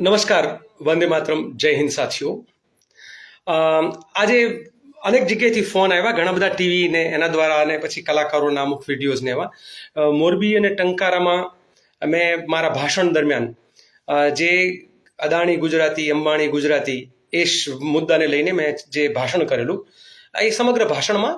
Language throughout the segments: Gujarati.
નમસ્કાર, વંદે માતરમ, જય હિન્દ સાથીઓ. આજે અનેક જગ્યાએથી ફોન આવ્યા, ઘણા બધા ટીવી ને એના દ્વારા અને પછી કલાકારોના અમુક વિડીયોઝ ને એવા. મોરબી અને ટંકારામાં મેં મારા ભાષણ દરમિયાન જે અદાણી ગુજરાતી, અંબાણી ગુજરાતી, એ મુદ્દાને લઈને મેં જે ભાષણ કરેલું, એ સમગ્ર ભાષણમાં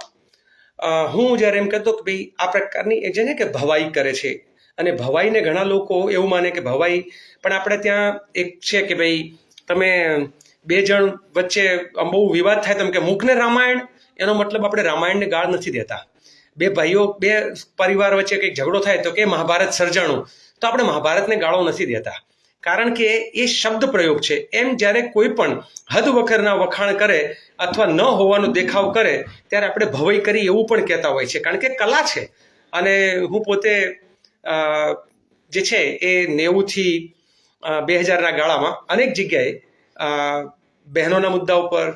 હું જ્યારે એમ કહેતો કે ભાઈ આ પ્રકારની જે ને કે ભવાઈ કરે છે અને ભવાઈને ઘણા લોકો એવું માને કે, ભવાઈ, પણ આપણે ત્યાં એક છે કે ભાઈ, તમે બે જણ વચ્ચે બહુ વિવાદ થાય તેમ કે મૂકને રામાયણ? એનો મતલબ આપણે રામાયણને ગાળ નથી દેતા. બે ભાઈઓ, બે પરિવાર વચ્ચે કંઈક ઝઘડો થાય તો કે મહાભારત સર્જાણું. તો આપણે મહાભારતને ગાળો નથી દેતા. કારણ કે એ શબ્દ પ્રયોગ છે. એમ જ્યારે કોઈ પણ હદ વખરના વખાણ કરે અથવા ન હોવાનો દેખાવ કરે, ત્યારે આપણે ભવાઈ કરી એવું પણ કહેતા હોય છે. કારણ કે કલા છે. અને હું પોતે જે છે એ નેવુંથી બે હજારના ગાળામાં અનેક જગ્યાએ બહેનોના મુદ્દા ઉપર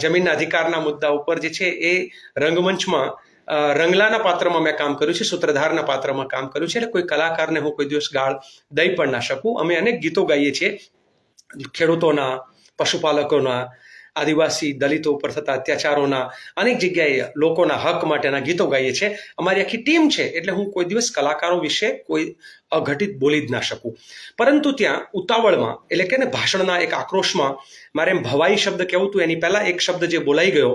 જમીનના અધિકારના મુદ્દા ઉપર જે છે એ રંગમંચમાં રંગલાના પાત્રમાં મેં કામ કર્યું છે, સૂત્રધારના પાત્રમાં કામ કર્યું છે. એટલે કોઈ કલાકારને હું કોઈ દિવસ ગાળ દઈ પણ ના શકું. અમે અનેક ગીતો ગાઈએ છીએ, ખેડૂતોના, પશુપાલકોના આદિવાસી દલિતો ઉપર થતા અત્યાચારોના અનેક જગ્યાએ લોકોના હક માટેના ગીતો ગાઈએ છીએ અમારી આખી ટીમ છે, એટલે હું કોઈ દિવસ કલાકારો વિશે કોઈ અઘટિત બોલી જ ના શકું. પરંતુ ત્યાં ઉતાવળમાં, એટલે કે ને ભાષણના એક આક્રોશમાં મારે એમ ભવાઈ શબ્દ કહેવું હતું, એની પહેલાં એક શબ્દ જે બોલાઈ ગયો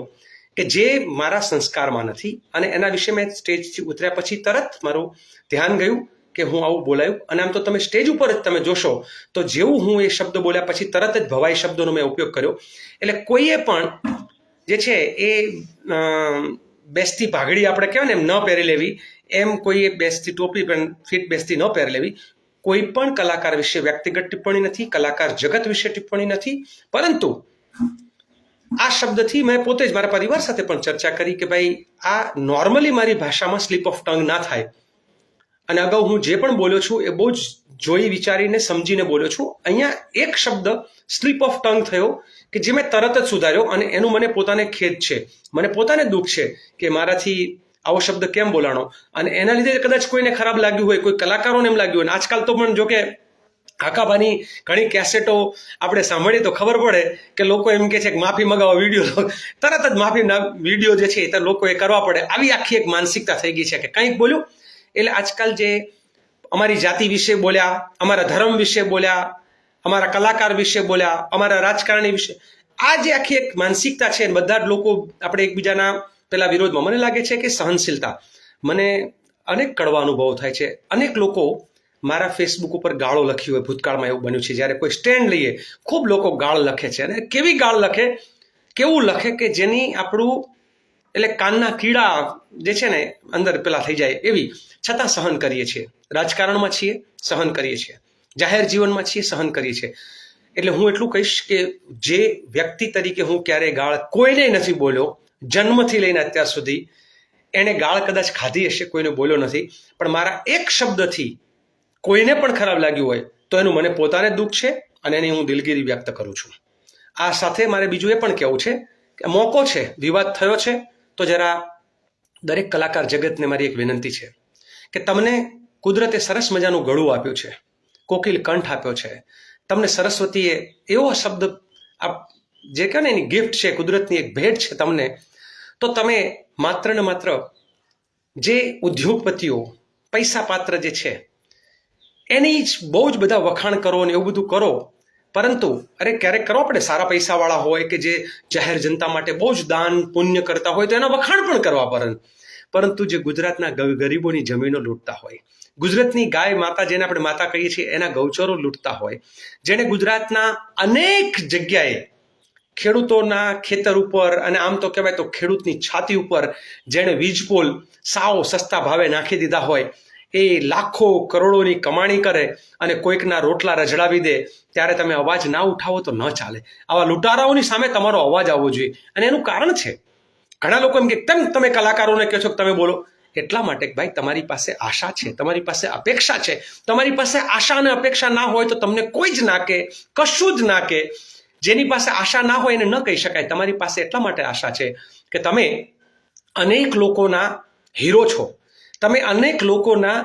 કે જે મારા સંસ્કારમાં નથી અને એના વિશે મેં સ્ટેજથી ઉતર્યા પછી તરત મારું ધ્યાન ગયું કે હું આવું બોલાયું? અને આમ તો તમે સ્ટેજ ઉપર જ તમે જોશો, તો જેવું હું એ શબ્દ બોલ્યા પછી તરત જ ભવાઈ શબ્દોનો મેં ઉપયોગ કર્યો. એટલે કોઈએ પણ જે છે એ બેસતી ભાગડી આપણે કહેવાય ને એમ ન પહેરી લેવી, એમ કોઈએ બેસતી ટોપી પણ, ફિટ બેસતી ન પહેરી લેવી. કોઈ પણ કલાકાર વિશે વ્યક્તિગત ટિપ્પણી નથી, કલાકાર જગત વિશે ટિપ્પણી નથી, પરંતુ આ શબ્દથી મેં પોતે જ મારા પરિવાર સાથે પણ ચર્ચા કરી કે ભાઈ, આ નોર્મલી મારી ભાષામાં સ્લીપ ઓફ ટંગ ના થાય. અને અગાઉ હું જે પણ બોલ્યો છું એ બહુ જ જોઈ વિચારીને સમજીને બોલ્યો છું. અહીંયા એક શબ્દ સ્લીપ ઓફ ટંગ થયો કે જે મેં તરત જ સુધાર્યો અને એનું મને પોતાને ખેદ છે. મને પોતાને દુઃખ છે કે મારાથી આવો શબ્દ કેમ બોલાણો? અને એના લીધે કદાચ કોઈને ખરાબ લાગ્યું હોય, કોઈ કલાકારોને એમ લાગ્યું હોય. આજકાલ તો પણ જો કે હાકાભાની ઘણી કેસેટો આપણે સાંભળીએ તો ખબર પડે કે લોકો એમ કે છે કે માફી મગાવો વીડિયો તરત જ માફી વીડિયો જે છે એ તો લોકોએ કરવા પડે. આવી આખી એક માનસિકતા થઈ ગઈ છે કે કંઈક બોલ્યું એટલે આજકાલ જે અમારી જાતિ વિશે બોલ્યા, અમારા ધર્મ વિશે બોલ્યા, અમારા કલાકાર વિશે બોલ્યા, અમારા રાજકારણી વિશે, આ જે આખી એક માનસિકતા છે બધા જ લોકો આપણે એકબીજાના પેલા વિરોધમાં. મને લાગે છે કે સહનશીલતા. મને અનેક કડવા અનુભવો થાય છે. અનેક લોકો મારા ફેસબુક ઉપર ગાળો લખી હોય, ભૂતકાળમાં એવું બન્યું છે. જ્યારે કોઈ સ્ટેન્ડ લઈએ, ખૂબ લોકો ગાળ લખે છે. અને કેવી ગાળ લખે? કેવું લખે કે જેની આપણું એટલે કાનના કીડા જે છે ને અંદર પેલા થઈ જાય એવી. છતાં સહન કરીએ છીએ. રાજકારણમાં છીએ, સહન કરીએ છીએ. જાહેર જીવનમાં છીએ, સહન કરીએ છીએ. એટલે હું એટલું કહીશ કે જે વ્યક્તિ તરીકે હું ક્યારેય ગાળ કોઈને નથી બોલ્યો, જન્મથી લઈને અત્યાર સુધી એણે ગાળ કદાચ ખાધી હશે, કોઈને બોલ્યો નથી, પણ મારા એક શબ્દથી કોઈને પણ ખરાબ લાગ્યું હોય, તો એનું મને પોતાને દુઃખ છે અને એની હું દિલગીરી વ્યક્ત કરું છું. આ સાથે મારે બીજું એ પણ કહેવું છે કે મોકો છે, વિવાદ થયો છે તો જરા દરેક કલાકાર જગતને મારી એક વિનંતી છે કે તમને કુદરતે સરસ મજાનું ગળું આપ્યું છે, કોકિલ કંઠ આપ્યો છે. તમને સરસ્વતીએ એવો શબ્દ આપ, જે કહે ને એની ગિફ્ટ છે, કુદરતની એક ભેટ છે તમને, તો તમે માત્ર ને માત્ર જે ઉદ્યોગપતિઓ પૈસા પાત્ર જે છે, એની જ બહુ જ બધા વખાણ કરો ને એવું બધું કરો પરંતુ, અરે ક્યારેક કરો આપણે સારા પૈસાવાળા હોય કે જે જાહેર જનતા માટે બહુ જ દાન, પુણ્ય કરતા હોય તો એના વખાણ પણ કરવા પરંતુ પરંતુ જે ગુજરાતના ગરીબોની જમીનો લૂંટતા હોય, ગુજરાતની ગાય માતા જેને આપણે માતા કહીએ છીએ, એના ગૌચરો લૂંટતા હોય, જેણે ગુજરાતના અનેક જગ્યાએ ખેડૂતોના ખેતર ઉપર અને આમ તો કહેવાય તો ખેડૂતની છાતી ઉપર જેણે વીજ પોલ સાવ સસ્તા ભાવે નાખી દીધા હોય એ લાખો કરોડોની કમાણી કરે અને કોઈકના રોટલા રજડાવી દે, ત્યારે તમે અવાજ ના ઉઠાવો તો ન ચાલે. આવા લૂંટારાઓની સામે તમારો અવાજ આવવો જોઈએ. અને એનું કારણ છે, ઘણા લોકો એમ કે કેમ તમે કલાકારોને કહો છો કે તમે બોલો. એટલા માટે કે ભાઈ, તમારી પાસે આશા છે, તમારી પાસે અપેક્ષા છે. તમારી પાસે આશા અને અપેક્ષા ના હોય તો તમને કોઈ જ ના કે કશું જ ના કે જેની પાસે આશા ના હોય એને ન કહી શકાય. તમારી પાસે એટલા માટે આશા છે કે તમે અનેક લોકોના હીરો છો. તમે અનેક લોકોના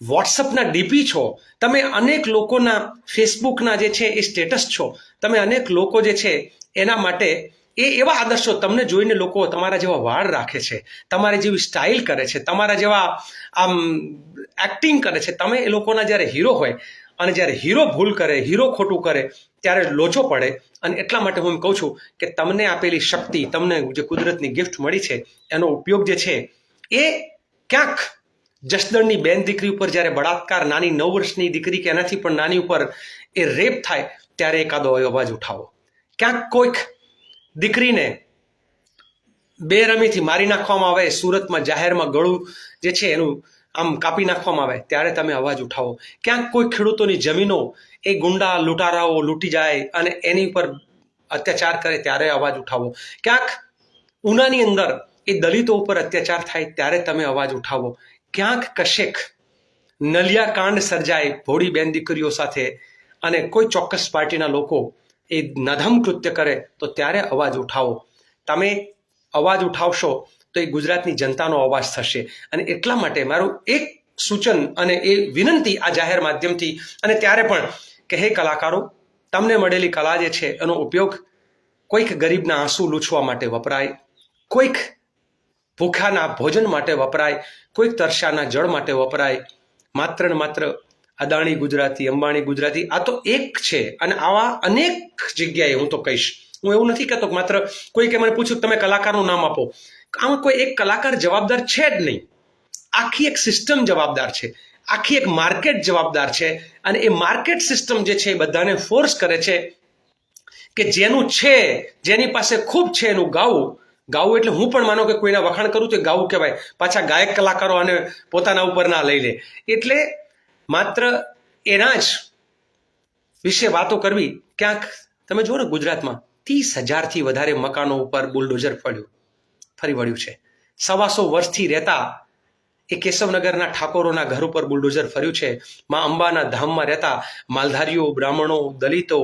વોટ્સઅપના ડીપી છો, તમે અનેક લોકોના ફેસબુકના જે છે એ સ્ટેટસ છો, તમે અનેક લોકો જે છે એના માટે એ એવા આદર્શો તમને જોઈને લોકો તમારા જેવા વાળ રાખે છે, તમારી જેવી સ્ટાઇલ કરે છે, તમારા જેવા, આમ એક્ટિંગ કરે છે. તમે એ લોકોના જ્યારે હીરો હોય અને જ્યારે હીરો ભૂલ કરે હીરો ખોટું કરે, ત્યારે લોચો પડે. અને એટલા માટે હું એમ કહું છું કે તમને આપેલી શક્તિ, તમને જે કુદરતની ગિફ્ટ મળી છે, એનો ઉપયોગ જે છે એ ક્યાંક જસદણની બેન દીકરી ઉપર જ્યારે બળાત્કાર નાની નવ વર્ષની દીકરી કે એનાથી પણ નાની ઉપર એ રેપ થાય, ત્યારે એકાદો અવાજ ઉઠાવો. ક્યાંક કોઈક દીકરીને બેરમીથી મારી નાખવામાં આવે, સુરતમાં જાહેરમાં ગળું જે છે એનું આમ કાપી નાખવામાં આવે, ત્યારે તમે અવાજ ઉઠાવો. ક્યાંક કોઈ ખેડૂતોની જમીનો એ ગુંડા, લૂંટારાઓ લૂંટી જાય અને એની ઉપર અત્યાચાર કરે, ત્યારે અવાજ ઉઠાવો. ક્યાંક ઉનાની અંદર એ દલિતો ઉપર અત્યાચાર થાય ત્યારે તમે અવાજ ઉઠાવો. ક્યાંક કશેક નલિયા કાંડ સર્જાય, ભોળી બેન દીકરીઓ સાથે અને કોઈ ચોક્કસ પાર્ટીના લોકો એ નધમ કૃત્ય કરે, તો ત્યારે અવાજ ઉઠાવો. તમે અવાજ ઉઠાવશો તો એ ગુજરાતની જનતાનો અવાજ થશે. અને એટલા માટે મારું એક સૂચન અને એ વિનંતી આ જાહેર માધ્યમથી અને ત્યારે પણ કે હે કલાકારો, તમને મળેલી કલા જે છે એનો ઉપયોગ કોઈક ગરીબના આંસુ લૂછવા માટે વપરાય, કોઈક ભૂખાના ભોજન માટે વપરાય, કોઈક તરસાના જળ માટે વપરાય. માત્ર ને માત્ર અદાણી ગુજરાતી, અંબાણી ગુજરાતી, આ તો એક છે. અને આવા અનેક જગ્યાએ હું તો કહીશ. હું એવું નથી કહેતો માત્ર કોઈકે મને પૂછ્યું તમે કલાકારનું નામ આપો. આમાં કોઈ એક કલાકાર જવાબદાર છે જ નહીં. આખી એક સિસ્ટમ જવાબદાર છે. આખી એક માર્કેટ જવાબદાર છે. અને એ માર્કેટ સિસ્ટમ જે છે એ બધાને ફોર્સ કરે છે કે જેનું છે, જેની પાસે ખૂબ છે એનું ગાવું ગાવું એટલે હું પણ માનો કે કોઈના વખાણ કરું તો ગાવું કહેવાય. પાછા ગાયક કલાકારો આને પોતાના ઉપર ના લઈ લે. એટલે માત્ર એના જ વિશે વાતો કરવી, ક્યાંક તમે જુઓ ને ગુજરાતમાં ત્રીસ હજારથી વધારે મકાનો ઉપર બુલડોઝર ફળ્યું ફરી વળ્યું છે. સવાસો વર્ષથી રહેતા એ કેશવનગરના ઠાકોરોના ઘર ઉપર બુલડોઝર ફર્યું છે. મા અંબાના ધામમાં રહેતા માલધારીઓ, બ્રાહ્મણો, દલિતો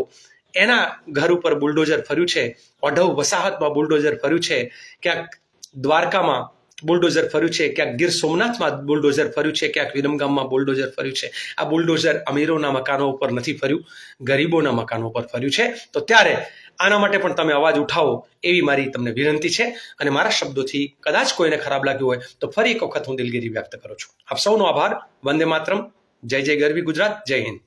એના ઘર ઉપર બુલડોઝર ફર્યું છે. ઓઢવ વસાહતમાં બુલડોઝર ફર્યું છે. ક્યાંક દ્વારકામાં બુલડોઝર ફર્યું છે. ક્યાંક ગીર સોમનાથમાં બુલડોઝર ફર્યું છે. ક્યાંક વિરમગામમાં બુલડોઝર ફર્યું છે. આ બુલડોઝર અમીરોના મકાનો ઉપર નથી ફર્યું. ગરીબોના મકાનો ઉપર ફર્યું છે. તો ત્યારે આના માટે પણ તમે અવાજ ઉઠાવો એવી મારી તમને વિનંતી છે. અને મારા શબ્દોથી કદાચ કોઈને ખરાબ લાગ્યું હોય તો ફરી એક વખત હું દિલગીરી વ્યક્ત કરું છું. આપ સૌનો આભાર. વંદે માતરમ. જય જય ગરવી ગુજરાત. જય હિન્દ.